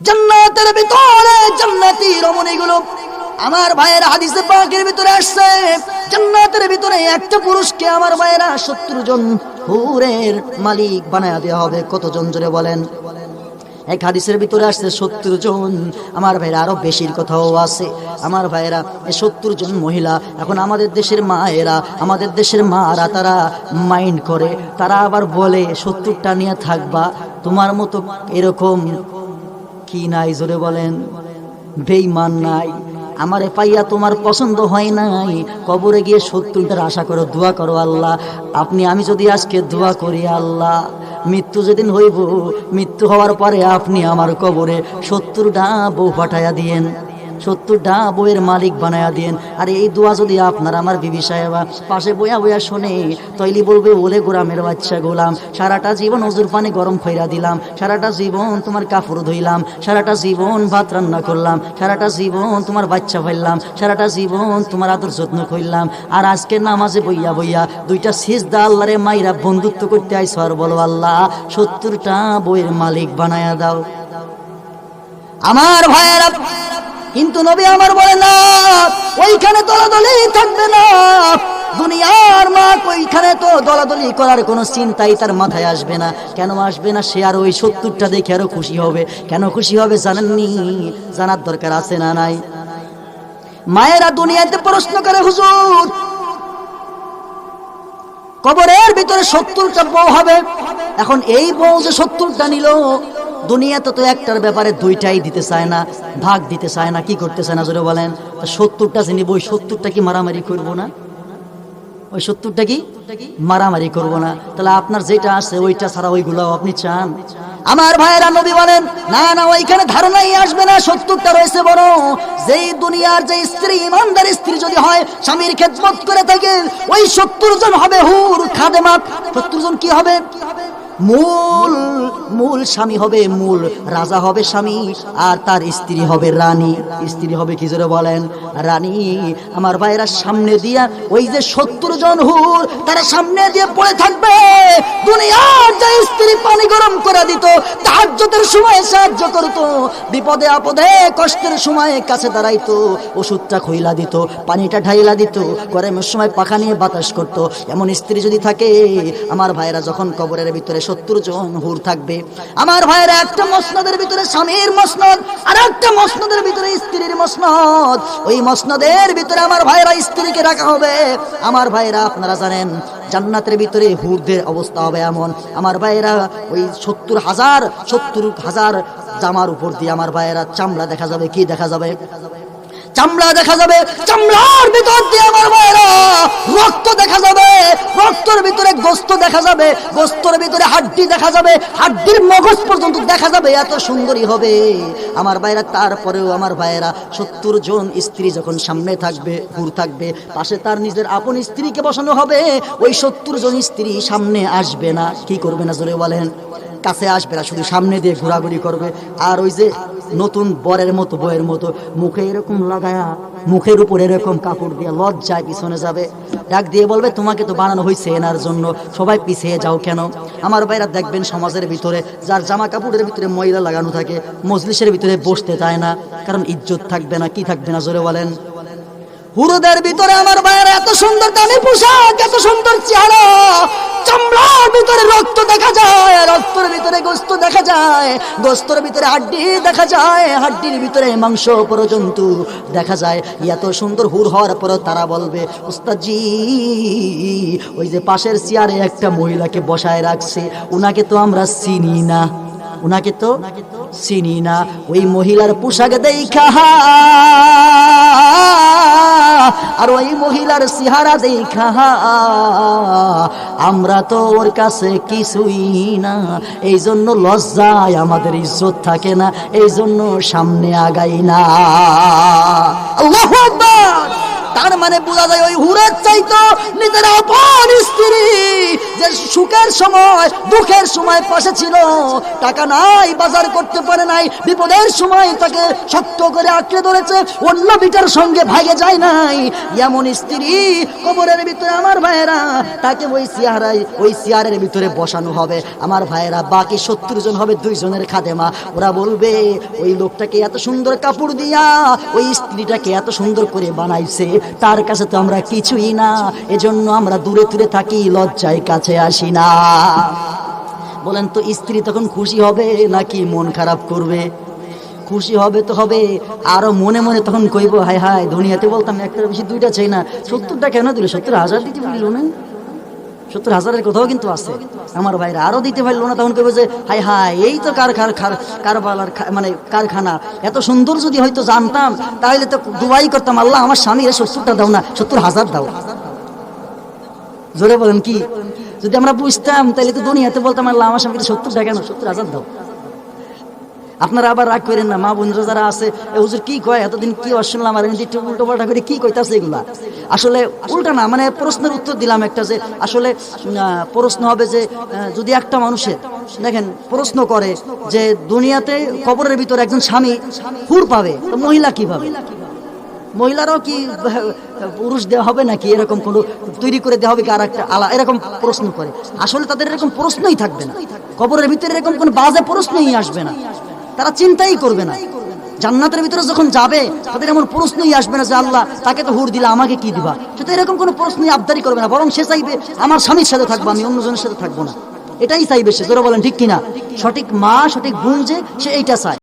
জান্নাতের ভিতরে জান্নাতি রমণীগুলো। আমার ভাইয়ের হাদিসে পাকের ভিতরে আসছে, জান্নাতের ভিতরে একটা পুরুষকে আমার ভাইয়েরা সত্তর জন হুরের মালিক বানায় দেওয়া হবে। কতজন জোরে বলেন? এক হাদিসের ভিতরে আসছে, সত্তর জন। আমার ভাইরা আরও বেশির কথাও আছে। আমার ভাইয়েরা সত্তর জন মহিলা, এখন আমাদের দেশের মায়েরা, আমাদের দেশের মারা, তারা মাইন্ড করে। তারা আবার বলে, সত্তরটা নিয়ে থাকবা, তোমার মতো এরকম কি নাই, জোরে বলেন। বেইমান নাই, আমারে পাইয়া তোমার পছন্দ হয় নাই। কবরে গিয়ে সত্তরটার আশা করো, দোয়া করো আল্লাহ। আপনি, আমি যদি আজকে দোয়া করি আল্লাহ, মৃত্যু যেদিন হইব, মৃত্যু হওয়ার পরে আপনি আমার কবরে শত্রুটা বউ পাঠাইয়া দিয়েন। সত্তরটা বইয়ের মালিক বানায়া দিয়েন আর, এই দোয়া যদি আপনার আমার বিবি সাহেবা পাশে বইয়া বইয়া শোনে তৈলি বলবে, ওলে গোলামের বাচ্চা গোলাম, সারাটা জীবন অজুর পানি গরম খৈরা দিলাম, সারাটা জীবন তোমার কাপড় ধুইলাম, সারাটা জীবন ভাত রান্না করলাম, সারাটা জীবন তোমার বাচ্চা ফেললাম, সারাটা জীবন তোমার আদর যত্ন করলাম আর আজকে নামাজে বইয়া বইয়া দুইটা শেষ সিজদা আল্লাহরে মাইরা বন্ধুত্ব করতে আইস আর বলো আল্লাহ সত্তরটা বইয়ের মালিক বানায়া দাও। আমার ভাইয়েরা কিন্তু নবী আমার বলে, না, ওইখানে দলাদলি থাকবে না। দুনিয়ার মা ওইখানে তো দলাদলি করার কোনো চিন্তাই তার মাথায় আসবে না। কেন আসবে না? সে আর ওই সত্তরটা দেখে আরও খুশি হবে। কেন খুশি হবে জানেননি? জানার দরকার আছে না নাই? মায়েরা দুনিয়াতে প্রশ্ন করে, হুজুর, কবরের ভিতরে সত্তরটা বউ হবে। এখন এই বউ যে সত্তরটা নিল দুনিয়াতে তো একটার ব্যাপারে দুইটাই দিতে চায় না, ভাগ দিতে চায় না, কি করতে চায় না জোরে বলেন। সত্তরটা যে নিব ওই সত্তরটা কি মারামারি করব না? ওই সত্তরটা কি? মারামারি করব না। তাহলে আপনার যেটা আছে ওইটা ছাড়া ওইগুলো আপনি চান? আমার ভাইয়েরা নবী বলেন, না না, ওইখানে ধারণাই আসবে না, সত্তরটা রয়েছে বড়। যেই দুনিয়ার যে স্ত্রী, ইমানদার স্ত্রী যদি হয়, স্বামীর খেদমত করে থাকে, ওই সত্তর জন হবে হুর, খাদেমাত। সত্তর জন কি হবে? মূল মূল স্বামী হবে মূল, রাজা হবে স্বামী, আর তার স্ত্রী হবে রানী। স্ত্রী হবে কি জোরে বলেন? রানী, আমার ভাইয়েরা সামনে দিয়া ওই যে সত্তর জন হুর, তারা সামনে দিয়ে পড়ে থাকবে। দুনিয়ার স্ত্রী পানি গরম করে দিত তাহাজ্জতের সময় সাহায্য করতো। বিপদে আপদে, কষ্টের সময় কাছে দাঁড়াইতো, ওষুধটা খইলা দিত, পানিটা ঢাইলা দিত, গরমের সময় পাখা নিয়ে বাতাস করতো। এমন স্ত্রী যদি থাকে, আমার ভাইয়েরা যখন কবরের ভিতরে সত্তর জন হুর থাকবে, আমার ভাইয়েরা একটা মসনদের ভিতরে স্বামীর মসনদ, আর একটা মসনদের ভিতরে স্ত্রীর মসনদ। ওই মসনদের ভিতরে আমার ভাইয়েরা স্ত্রীকে রাখা হবে। আমার ভাইয়েরা, আপনারা জানেন জান্নাতের ভিতরে হুরদের অবস্থা হবে এমন। আমার ভাইয়েরা, ওই সত্তর হাজার সত্তর হাজার জামার উপর দিয়ে আমার ভাইয়েরা চামড়া দেখা যাবে, কি দেখা যাবে? চামড়া দেখা যাবে, চামড়ার ভিতর দিয়ে আমার ভাইয়েরা রক্ত দেখা যাবে, রক্তর ভিতরে গোস্ত দেখা যাবে, গোস্তর ভিতরে হাড্ডি দেখা যাবে, হাড্ডির মগজ পর্যন্ত দেখা যাবে, এত সুন্দরী হবে। আমার ভাইয়েরা তারপরেও আমার ভাইয়েরা, সত্তর জন স্ত্রী যখন সামনে থাকবে হুর থাকবে, পাশে তার নিজের আপন স্ত্রীকে বসানো হবে, ওই সত্তর জন স্ত্রী সামনে আসবে না। কি করবে না জোরে বলেন? কাছে আসবে না, শুধু সামনে দিয়ে ঘোরাঘুরি করবে। আর ওই যে নতুন বরের মতো, বইয়ের মতো, মুখে এরকম লাগায়া, মুখের উপর এরকম কাপড় দিয়ে লজ্জায় পিছনে যাবে। ডাক দিয়ে বলবে, তোমাকে তো বানানো হয়েছে এনার জন্য, সবাই পিছিয়ে যাও কেন? আমার ভাইরা দেখবেন সমাজের ভিতরে, যার জামা কাপড়ের ভিতরে ময়লা লাগানো থাকে, মজলিসের ভিতরে বসতে চায় না, কারণ ইজ্জত থাকবে না, কি থাকবে না, জোরে বলেন। হুরুদের ভিতরে আমার ভাইয়ের এত সুন্দর দামি পোশাক, এত সুন্দর চেহারা চামড়ার ভিতরে রক্ত দেখা যায়, রক্তের ভিতরে গোস্ত দেখা যায়, গোস্তর ভিতরে হাড্ডি দেখা যায়, হাড্ডির ভিতরে মাংস পর্যন্ত দেখা যায়। এত সুন্দর হুর হওয়ার পর তারা বলবে, উস্তাদজি, ওই যে পাশের চেয়ারে একটা মহিলাকে বসায় রাখছে, উনাকে তো আমরা চিনি না। উনাকে তো চিনি না। ওই মহিলার পোশাক দেখা আর ওই মহিলার চেহারা দেখা। আমরা তো ওর কাছে কিছুই না। এই জন্য লজ্জায় আমাদের ইজ্জত থাকে না। এই জন্য সামনে আগাই না। আল্লাহ আকবার! তার মানে বোঝা যায় ওই হুরের চাইতো নিজের আপন স্ত্রী। যে সুখের সময়, দুঃখের সময় পাশে ছিল, টাকা নাই, বাজার করতে পারে নাই, বিপদের সময় তাকে শক্ত করে আঁকড়ে ধরেছে, অন্য বিটার সঙ্গে ভাগে যায় নাই। এমন স্ত্রী কবরের ভিতরে আমার ভাইয়েরা, তাকে ওই চেয়ারায় ওই চেয়ারের ভিতরে বসানো হবে। আমার ভাইয়েরা, বাকি সত্তর জন হবে দুইজনের খাদেমা। ওরা বলবে, ওই লোকটাকে এত সুন্দর কাপড় দিয়া, ওই স্ত্রীটাকে এত সুন্দর করে বানাইছে। তার কাছে তো আমরা কিছুই না। এজন্য আমরা দূরে দূরে থাকি, লজ্জায় কাছে আসি না। বলেন তো, স্ত্রী তখন খুশি হবে নাকি মন খারাপ করবে? খুশি হবে তো হবে। আরও মনে মনে তখন কইব, হায় হায়, দুনিয়াতে বলতাম, একটা বেশি দুইটা চাই না। সত্তরটা কেন দিল? সত্তর হাজার দিতে বলিল না? সত্তর হাজারের কোথাও কিন্তু আছে। আমার ভাইরা আরও দিতে পারল না, তখন কেউ যে হাই হাই এই তো কারখার কারবালার মানে কারখানা। এত সুন্দর যদি হয়তো জানতাম, তাহলে তো দুবাই করতাম। আল্লাহ আমার স্বামী সত্তরটা দাও না, সত্তর হাজার দাও। জোরে বলেন কি? যদি আমরা বুঝতাম, তাহলে তো দুনিয়াতে বলতাম, আল্লাহ আমার স্বামীকে সত্তর টাকা না সত্তর হাজার দাও। আপনারা আবার রাগ করেন না, মা বোনরা যারা আছে হুজুর কি কয়? এতদিন কি শুনলাম আর একটু উল্টো পাল্টা করে কি কইতাছে এগুলা? আসলে উল্টা না মানে প্রশ্নের উত্তর দিলাম একটা যে, আসলে প্রশ্ন হবে যে যদি একটা মানুষের দেখেন, প্রশ্ন করে যে দুনিয়াতে কবরের ভিতর একজন স্বামী হুর পাবে, তো মহিলা কি পাবে মহিলারাও কি পুরুষ দেওয়া হবে নাকি? এরকম কোনো তৈরি করে দেওয়া হবে কি আর একটা আলা, এরকম প্রশ্ন করে। আসলে তাদের এরকম প্রশ্নই থাকবে না। কবরের ভিতরে এরকম কোনো বাজে প্রশ্নই আসবে না। তারা চিন্তাই করবে না। জান্নাতের ভিতরে যখন যাবে, তাদের এমন প্রশ্নই আসবে না যে, আল্লাহ, তাকে তো হুর দিলা, আমাকে কি দিবা? সেটা এরকম কোনো প্রশ্নই আবদারি করবে না, বরং সে চাইবে, আমার স্বামীর সাথে থাকব, আমি অন্যজনের সাথে থাকব না। এটাই চাইবে সে। তোরা বলেন, ঠিক কিনা? সঠিক মা, সঠিক বোন যে, সে এইটা চায়।